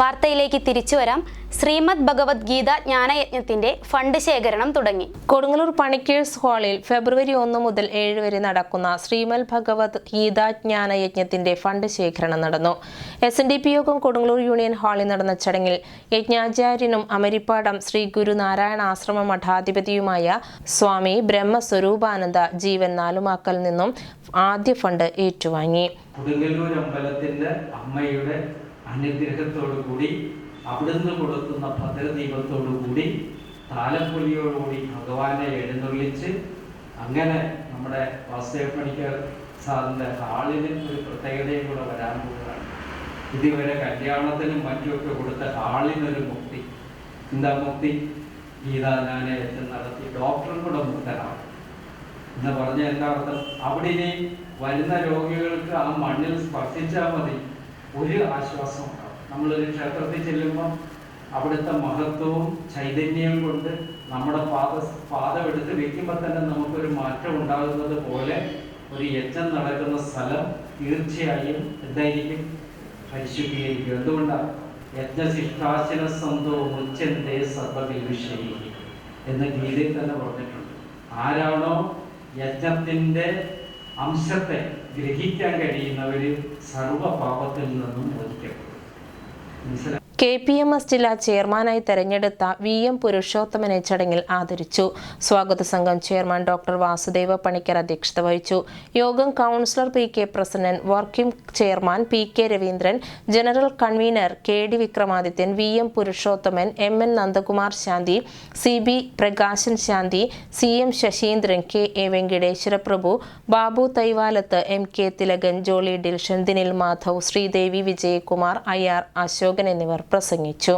വാർത്തയിലേക്ക് തിരിച്ചു വരാം. ശ്രീമദ് ഭഗവത്ഗീത ജ്ഞാനയജ്ഞത്തിന്റെ ഫണ്ട് ശേഖരണം തുടങ്ങി. കൊടുങ്ങല്ലൂർ പണിക്കേഴ്സ് ഹാളിൽ ഫെബ്രുവരി ഒന്ന് മുതൽ ഏഴ് വരെ നടക്കുന്ന ശ്രീമദ് ഭഗവത് ഗീത യജ്ഞത്തിന്റെ ഫണ്ട് ശേഖരണം നടന്നു. എസ് എൻ ഡി പി യോഗം കൊടുങ്ങല്ലൂർ യൂണിയൻ ഹാളിൽ നടന്ന ചടങ്ങിൽ യജ്ഞാചാര്യനും അമരിപ്പാടം ശ്രീ ഗുരുനാരായണ ആശ്രമ മഠാധിപതിയുമായ സ്വാമി ബ്രഹ്മസ്വരൂപാനന്ദ ജീവൻ നാലുമാക്കൽ നിന്നും ആദ്യ ഫണ്ട് ഏറ്റുവാങ്ങി. കൊടുങ്ങല്ലൂർ അമ്പലത്തിന്റെ അമ്മയുടെ അനുഗ്രഹത്തോടു കൂടി അവിടുന്ന് കൊടുക്കുന്ന ഭദ്രദീപത്തോടുകൂടി താലപ്പൊലിയോടുകൂടി ഭഗവാനെ എഴുന്നള്ളിച്ച് അങ്ങനെ നമ്മുടെ വാസുദേവ പണിക്കർ സാറിന്റെ ഹാളിന് ഒരു പ്രത്യേകതയും കൂടെ വരാൻ പോകുകയാണ് ഇതുവരെ കല്യാണത്തിനും മറ്റുമൊക്കെ കൊടുത്ത ഹാളിനൊരു മുക്തി. എന്താ മുക്തി? ഗീതാജ്ഞാനയജ്ഞം നടത്തി. ഡോക്ടറും കൂടെ മുക്തനാണ്. എന്ന് പറഞ്ഞ എന്താ അർത്ഥം? അവിടെ ഇനി വരുന്ന രോഗികൾക്ക് ആ മണ്ണിൽ സ്പർശിച്ചാൽ മതി. ഒരു ആശ്വാസം ഉണ്ടാവും. നമ്മളൊരു ക്ഷേത്രത്തിൽ ചെല്ലുമ്പോൾ അവിടുത്തെ മഹത്വവും ചൈതന്യവും കൊണ്ട് നമ്മുടെ പാദ പാദം എടുത്ത് വെക്കുമ്പോൾ തന്നെ നമുക്കൊരു മാറ്റം ഉണ്ടാകുന്നത് പോലെ ഒരു യജ്ഞം നടക്കുന്ന സ്ഥലം തീർച്ചയായും എന്തായിരിക്കും? പരിശുദ്ധീകരിക്കും. എന്തുകൊണ്ടാണ് യജ്ഞശിഷ്ടാശന സന്തോ മുച്ചന്റെ സർവവിഷയി എന്ന് ഗീതയിൽ തന്നെ പറഞ്ഞിട്ടുണ്ട്. ആരാണോ യജ്ഞത്തിന്റെ അംശത്തെ ഗ്രഹിക്കാൻ കഴിയുന്നവര് സർവ പാപത്തിൽ നിന്നും മോചിക്കപ്പെടും മനസ്സിലായി കെ പി എം എസ് ജില്ലാ ചെയർമാനായി തെരഞ്ഞെടുത്ത വി എം പുരുഷോത്തമനെ ചടങ്ങിൽ ആദരിച്ചു. സ്വാഗത സംഘം ചെയർമാൻ ഡോക്ടർ വാസുദേവ പണിക്കർ അധ്യക്ഷത വഹിച്ചു. യോഗം councillor P K president working chairman P K Raveendran general convener K D Vikramadithyan V M Purushothaman M N Nandakumar Shanthi C B Prakashan Shanthi C M Sasheendran K A Venkateswara Prabhu Babu Thaivalath M K Thilakan Jolly Dilshan Dinil Madhav Sreedevi Vijayakumar I R Ashokan എന്നിവർ പ്രസംഗിച്ചു